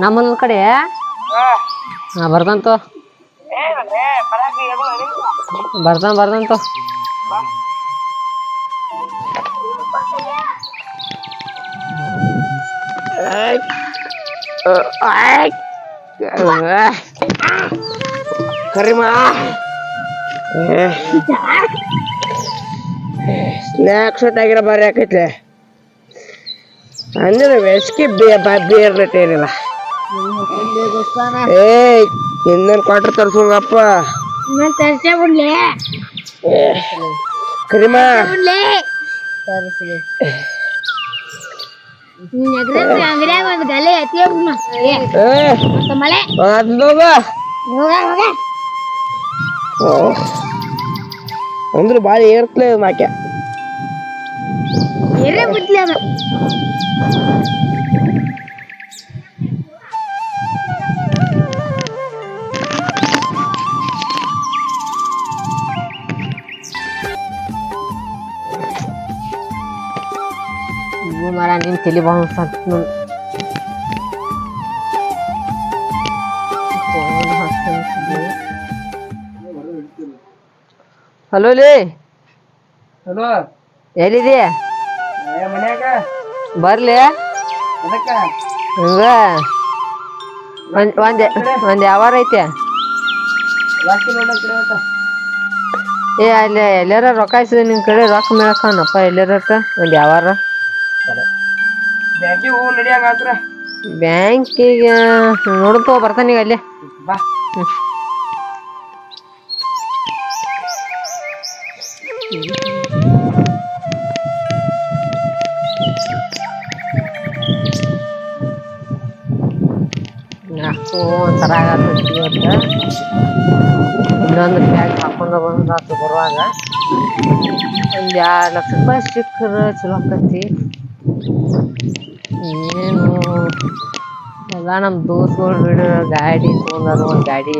ನಮ್ಮನ ಕಡೆ? ಹಾ. ಬರ್ದಂತು ಬರ್ತಾನ ಬರ್ದಂತು ಕರಿಮಾ. ಸ್ನ್ಯಾಕ್ಸ್ ಆಗಿರೋ ಬಾರಿ ಆಕೈತ್ಲೆ ಅಂದ್ರೆ ಬೆಸ್ಕಿ ಬೇರ್ ರೇಟ್ ಏನಿಲ್ಲ. ಏಯ್ ಇನ್ನೇನ್ ಕ್ವಾರ್ಟರ್ ತರ್ಸೋಂಗಪ್ಪ ತರ್ಸೇ ಬಿಡ್ಲಿ ಕರಿಮಾ ಬಿಡ್ಲಿ ನಗರದ ಅಂಗಡಿಯಾಗ ಒಂದು ಗಲೆ ಎತ್ತಿ ಏ ಮತ್ತೆ ಮಳೆ ಅದೋಗ ಹೋಗ ಹೋಗ ಅಂದ್ರೆ ಭಾಳ ಏರ್ತಲೇ ಮಾಕ್ಯ ಎರೆ ಬಿಡ್ಲಿ ಅದು ತಲೆ ಮರ ಅಂತ ಹಲೋ ಲೇ ಹಲೋ ಮನ್ಯಾಗ? ಬರ್ಲಿ. ಹಂಗ. ಒಂದ್ ಒಂದ್ ಯಾವಾರ ಐತೆ? ಏ ಅಲ್ಲ ಎಲ್ಲಾರ ರೊಕ್ಕ ಇಸಿದ ನಿನ್ ಕಡೆ ರೊಕ್ಕ ಮೇಳಕನಪ್ಪ ಎಲ್ಲಾರ ಒಂದ್ ಯಾವಾರ. ಬ್ಯಾಂಕಿಗೆ ಹೋಗು ನಡಿಯಾಗ ಆತ್ರ. ಬ್ಯಾಂಕಿಗೆ ನೋಡ್ಕೋ ಬರ್ತಾನ ಈಗ ಅಲ್ಲೇ. ಬಾ. ಯಾಕೋ ಒಂಥರ ಆಗತ್ತೈತಿ ಇವತ್ತು. ಇನ್ನೊಂದು ಬ್ಯಾಗ್ ಹಾಕೊಂಡು ಬಂದಾತು ಬರುವಾಗ. ಒಂದು ಎರಡು ಲಕ್ಷ ರೂಪಾಯಿ ಸಿಕ್ಕರೆ ಚಲೋ ಆಕತಿ ಏನು ಎಲ್ಲ ನಮ್ಮ ದೋಸ್ತಗಳು ಬಿಡು ಗಾಡಿ ತೊಗೊಂಡಾರ ಒಂದು ಗಾಡಿ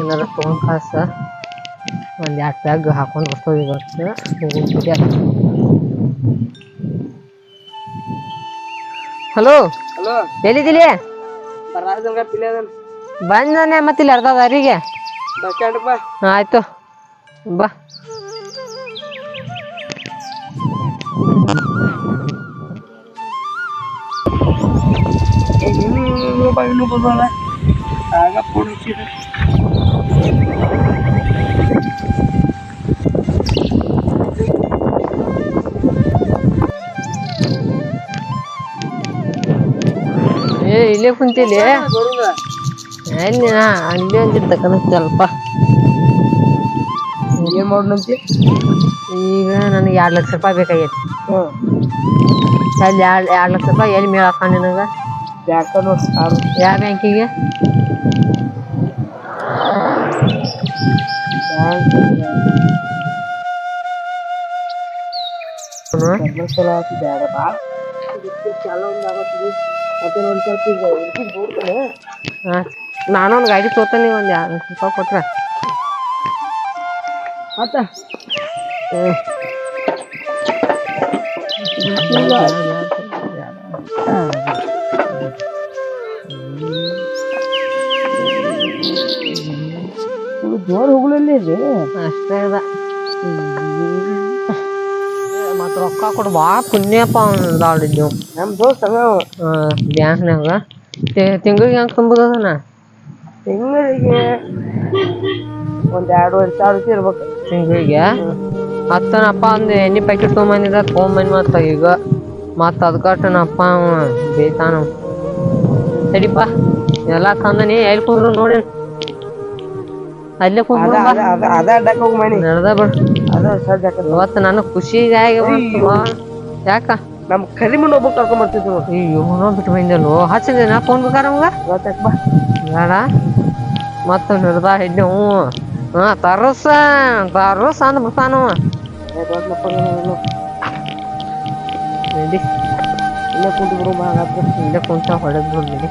ಏನಾರ ತೊಗೊಂಡು ಕಾಸ ಒಂದು ಎರಡು ಬ್ಯಾಗ್ ಹಾಕೊಂಡು ಬರ್ತದೆ ಇವತ್ತು ಹಲೋ? ಹಲೋ? ಎಲ್ಲಿದ್ದೀಲಿ? ಬಂದಾನೆ ಮತ್ತಿಲ್ಲಿ ಅರ್ಧ ದಾರಿಗೆ. ಆಯ್ತು. ಬಾ. ಏ ಇಲ್ಲೇ ಕುಂತಿಲಿ ಬರುದ ಎಲ್ಲಿ ನಾ? ಅಲ್ಲಿ ಒಂದಿಟ್ಟು ಏನ್ ಮಾಡೋಣಂತಿ ಈಗ ನನಗೆ ಎರಡು ಲಕ್ಷ ರೂಪಾಯಿ ಬೇಕಾಗೈತಿ. ಹ್ಞೂ ಅಲ್ಲಿ ಎರಡು ಎರಡು ಲಕ್ಷ ರೂಪಾಯಿ ಎಲ್ಲಿ ಮೇಳಕ್ಕ ನಿನಗೆ? ಯಾವ ಬ್ಯಾಂಕಿಗೆ? ನಾನೊಂದು ಮತ್ತೆ ಗಾಡಿ ತೋತಾನೆ ಒಂದು ಎರಡು ರೂಪಾಯಿ ಕೊಟ್ರೆ. ಆತ ಜೋರ್ ಹೋಗ್ಲಿಲ್ಲ ಇದೆ. ಅಷ್ಟೇ ಅದ. ಮತ್ತು ರೊಕ್ಕ ಕೊಡು ಬಾ ಪುಣ್ಯಪ್ಪ ಅಂದಾಡಿದ್ದು ನೀವು. ನಮ್ ದೋಸ್ತ ಬ್ಯಾಂಕ್ ಬ್ಯಾಂಕ್ನಾಗ ತಿಂಗಳಿಗೆ ಹೆಂಗೆ ತುಂಬೋದನ ತಿಂಗಳಿಗೆ ಒಂದ್ ಎರಡುವರೆ ಸಾವಿರ ರೂಪಾಯಿ ಇರ್ಬೇಕು. ತಿಂಗಳಿಗೆ? ಹತ್ತನಪ್ಪ ಒಂದು ಎಣ್ಣೆ ಪ್ಯಾಕೆಟ್ ತೊಗೊಂಬಂದಿದ್ದ ತೊಗೊಂಬಂದು ಮತ್ತು ಈಗ. ಮತ್ತು ಅದಕ್ಕಟ್ಟನಪ್ಪ ಅವ ಬೇಯ್ತಾನ ಸರಿಪ್ಪ ಎಲ್ಲ ತಂದನಿ ಎಲ್ಲಿ ಕುಂದ್ರು ನೋಡಿ ಅಲ್ಲೇ ನಡೆದ ಇವತ್ತು ನನಗೆ ಖುಷಿಗಾಗಿ ಯಾಕ? ನಮ್ ಕರಿಮಣ್ಣು ಒಬ್ಬ ಕರ್ಕೊಂಡ್ ಬರ್ತಿದ್ವಿ ನೋಡಿ. ಅಯ್ಯೋ ನೋಡ್ಬಿಟ್ಟು ಬಂದಲ್ಲ. ಹಚ್ಚಿದೆ ನಾ ಫೋನ್ ಬೇಕಾರ ಅವಂಗ? ಬೇಡ. ಮತ್ತು ಹಿಡ್ದ ಹೆಣ್ಣು ಹಾಂ ತರಸ ತರಸ ಅಂದ್ ಬರ್ತಾನು ಕುಂತು ಬಿಡು ಇಲ್ಲೇ ಕುಂತ ಹೊಡೆದ್ ಬಿಡ್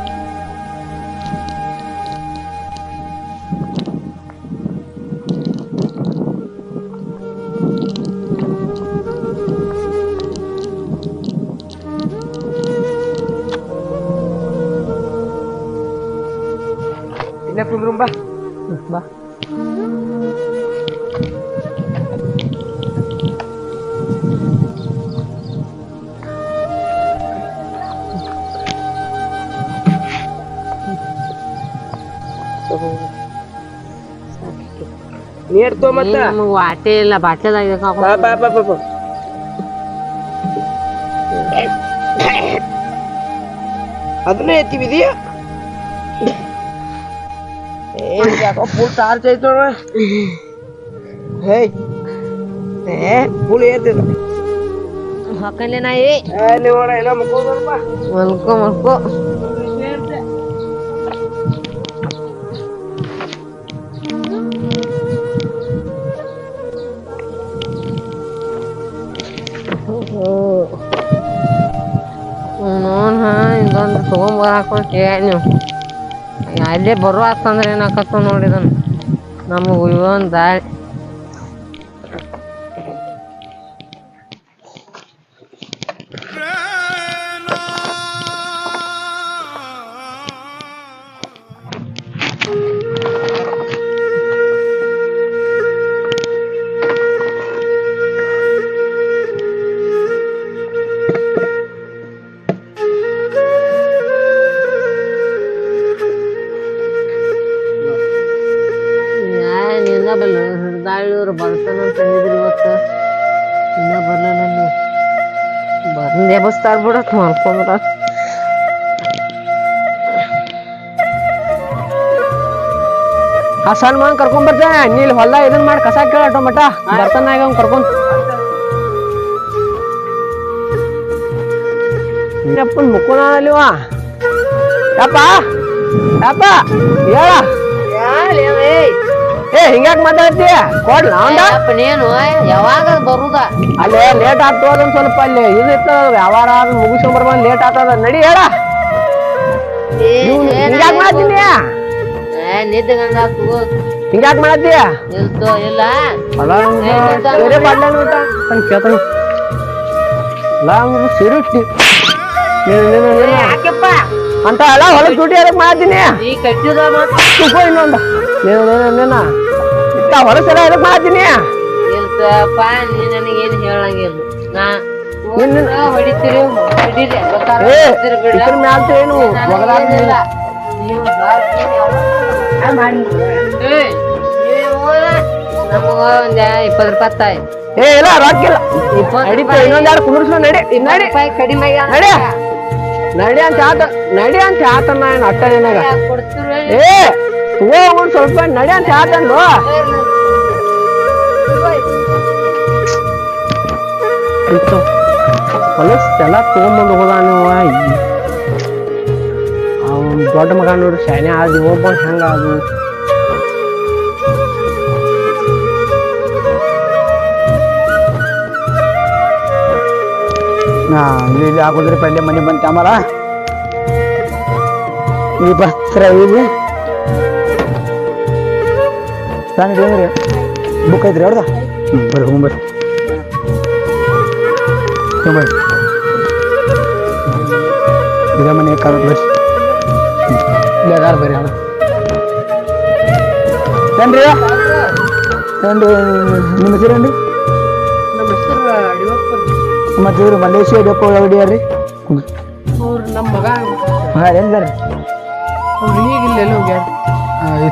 ನೀರ್ ತೋ ಮತ್ತ ವಾಟೆ ಇಲ್ಲ ಬಾಟ್ಲದಾಗ. ಅದನ್ನೇ ಎತ್ತಿವಿದೀಯ ಏ ಯಾಕೋ ಫುಲ್ ಚಾರ್ಜ್ ಐತೋ ಹೇ ಏ ಫುಲ್ ಏರ್ತದ. ಹಾಕಲ್ಲೇ ನಾಯಿ. ನೋಡ ಎಲ್ಲ ಮಲ್ಕೋ ಮಲ್ಕೋ. ನೋನ್ ಹಾ ಇದೊಂದು ತೊಗೊಂಬರಾಕೊಂಡು ನೀವು. ಅಲ್ಲೇ ಬರುವ ಅಂತಂದ್ರೆ ಏನಾಕತ್ತ ನೋಡಿದನು ನಮಗೆ ಒಂದು ದಾಳಿ ಬಂದು তোমার কমরা ಹಸನ್ ಮಗನ್ ಕರ್ಕೊಂಡ್ ಬರ್ತೇನೆ ನೀಲ್ ಹೊಲ ಇದನ್ ಮಾಡಿ ಕಸ ಕೇಳ ಟೊಮಟ ಬರ್ತಾನ ಈಗ ಅವ್ನ್ ಕರ್ಕೊಂಡ್ ಅಪ್ಪನ್ ಮುಕ್ಕೋನಲ್ಲಿವ ಯಪ್ಪ ಯಪ್ಪ ಹೇಳ ಏ ಹಿಂಗ್ಯಾಕ್ ಮಾತಾಡ್ತೀಯ? ಕೊಡ್ಲ ನೀನು ಯಾವಾಗ ಬರುದ? ಅಲ್ಲೇ ಲೇಟ್ ಆಗ್ತದ ಒಂದ್ ಸ್ವಲ್ಪ ಅಲ್ಲಿ. ಇದಿತ್ತ ವ್ಯವಹಾರ ವ್ಯವಹಾರ ಮುಗಿಸ್ಕೊಂಡ್ ಬರ್ಬಂದ್ ಲೇಟ್ ಆಗ್ತದ. ನಡಿ ಹೇಳ. ಹಿಂಗ್ಯಾಕ್ ಮಾಡ್ತೀನಿ ನಿದ್ದೆ ತಗೋ ಹಿಂಗ್ಯಾಕ್ ಮಾಡತ್ತೀಯ ನಿಲ್ತು ಇಲ್ಲ. ಬೇರೆ ಊಟ ಕೇಳ್ತಾನ? ಅಲ್ಲ ಯಾಕೆಪ್ಪ? ಅಂತ ಎಲ್ಲ ಹೊಲಕ್ ಡ್ಯೂಟಿ ಮಾಡ್ತೀನಿ ಕಟ್ಟಿದ ಇನ್ನೊಂದು. ನೀನು ನೀನು. ಇತ್ತ ಹೊಲಸೆಲ್ಲ ಎದಕ್ ಮಾಡ್ತೀನಿ? ನಿಲ್ತಪ್ಪ ನೀ ನನಗೇನು ಹೇಳಂಗಿಲ್ಲ. ನಾ ನಿನ್ನ ಹೊಡಿತೀರಿ ಹೊಡಿರಿ ಇದ್ರ ಏನು ಒಗದಾಡ ನೀವು ನಮಗ ಒಂದ್ ಇಪ್ಪತ್ತು ರೂಪಾಯಿ ತಾಯಿ. ಏ ಇಲ್ಲ ಕುಂದ್ರಸ್ಲು ನಡಿ ಇದ್ ನಡಿ ರೂಪಾಯಿ ಕಡಿಮೆ ನಡಿ. ನಡಿ ಅಂತ ಆತ ನಡಿ ಅಂತ ಆತ ನಾನು ಅಟ್ಟ ನಿನಗ ಕೊಡ್ತೀರ ಏ ಒಂದ್ ಸ್ವಲ್ಪ ನಡಿ ಅಂತ ಆತಂದು ಆಯ್ತು. ಹೊಲಸ್ ಎಲ್ಲ ತಗೊಂಬಂದು ಹೋದ ನೀವು ಅವ್ನ್ ದೊಡ್ಡ ಮಗ ನೋಡ್ರಿ ಶಾನೆ ಆದಿ ಒಬ್ಬ ಹೆಂಗ ಅದು ಹಾ ಇಲ್ಲಿ ಇಲ್ಲಿ ಹಾಕಿದ್ರೆ ಪಲ್ಯ ಮನೆ ಬಂತ ಆಮಲ. ಈ ಬಸ್ತ್ರ ಇಲ್ಲಿ? ತಾನು ಅಂದ್ರೆ ಬುಕ್ ಐತ್ರಿ ಅವ್ರದ? ಹ್ಞೂ ಬರ್ರಿ ಹ್ಞೂ ಬರ್ರಿ. ಹ್ಞೂ ಬರ್ರಿ. ಇದ ಮನೆ ಕಾರ್ ಬರ್ರಿ ಇಲ್ಲ ಕಾರ್ ಬರ್ರಿ ಅಣ್ಣ ಏನ್ರಿ? ಏನ್ರಿ ನಿಮ್ಮ ಹೆಸರೇನ್ರಿ ನಮ್ಮ ಹೆಸರು ಮಲೇಶಿಯಾ ಮತ್ತೆ ಇವ್ರು ಮಲೇಷಿಯಾ ಡೆಪೋ ಹೊಡಿಯಾರ್ರಿ ಅವ್ರು ನಮ್ಮ ಮಗ ಹಾಂ ಎಲ್ಲಾರ ಅವ್ರು ಈಗಿಲ್ಲ ಎಲ್ಲ ಹೋಗ್ಯಾರ?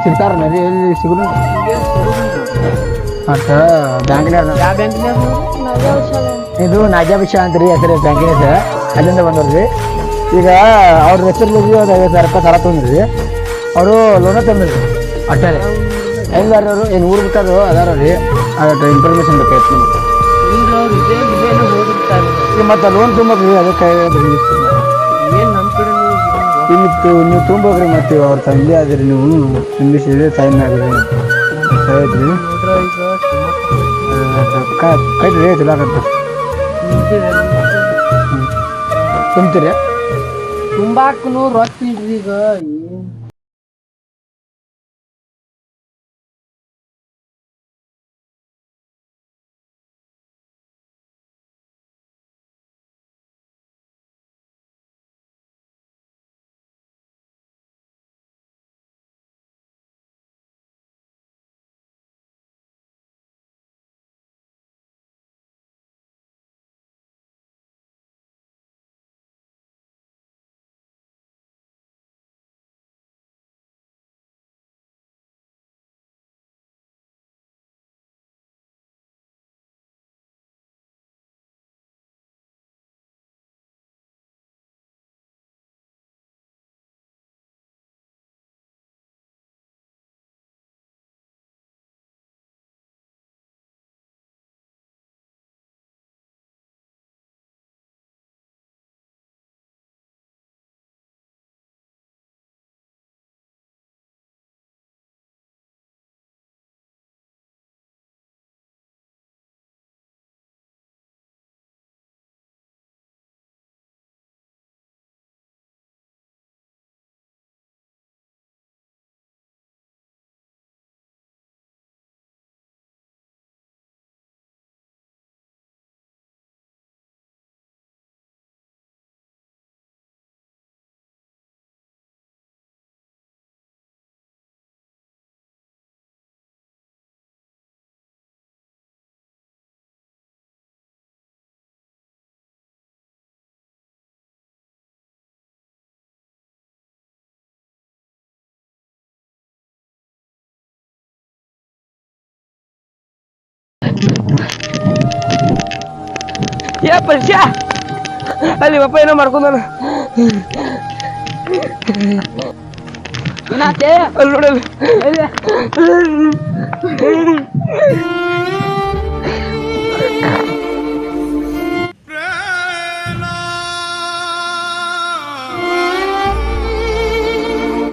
ಸಿಗ್ತಾರ ನರಿ ಎಲ್ಲಿ ಸಿಗುನು ಮತ್ತ ಬ್ಯಾಂಕ್ನಾಗ ಯಾವ ಇದು ನಾಜಾಭಿಷ ಅಂತ್ರಿ ಹೆಸರು ಬ್ಯಾಂಕಿನ ಅಲ್ಲಿಂದ ಬಂದವ್ರಿ. ಈಗ ಅವ್ರ ಹೆಸರು ಒಂದು ಐವತ್ತು ಸಾವಿರ ರೂಪಾಯಿ ಸಾಲ ತೊಗೊಂಡ್ರಿ ಅವರು ಲೋನ ತಂದ್ರಿ. ಅಟ್ಟಾರೆ ಹೆಂಗಾರ ಅವರು ಏನು ಊರು ಬಿಟ್ಟಾರು ಅದಾರ ರೀ. ಅದಕ್ಕೆ ಇನ್ಫಾರ್ಮೇಶನ್ ಬೇಕಾಯ್ತು ನಿಮ್ಗೆ. ಈಗ ಮತ್ತೆ ಲೋನ್ ತುಂಬಕ್ರಿ ಅದಕ್ಕೆ ಇಲ್ಲಿ ನೀವು ತುಂಬೋಗ್ರಿ ಮತ್ತೆ ಅವ್ರ ತಂದೆ ಆದ್ರಿ ನೀವು ಟೈಮ್ ಆಗ್ರಿ ಆಯ್ತ್ರಿ ನೋಡ್ರ ಈಗ ಕೈತ್ರಿ ಚಲೋ ಆಗತ್ತೆ. ತುಂಬ್ತೀರಿ? ತುಂಬಾಕನು ರೊಕ್ಕ ಇಲ್ರಿ ಈಗ. ಏ ಪರಿಚಯ ಅಲ್ಲಿ ಪಪ್ಪ ಏನೋ ಮಾಡ್ಕೊಂಡಾನ ಅಲ್ಲಿ ನೋಡಲ್ಲ.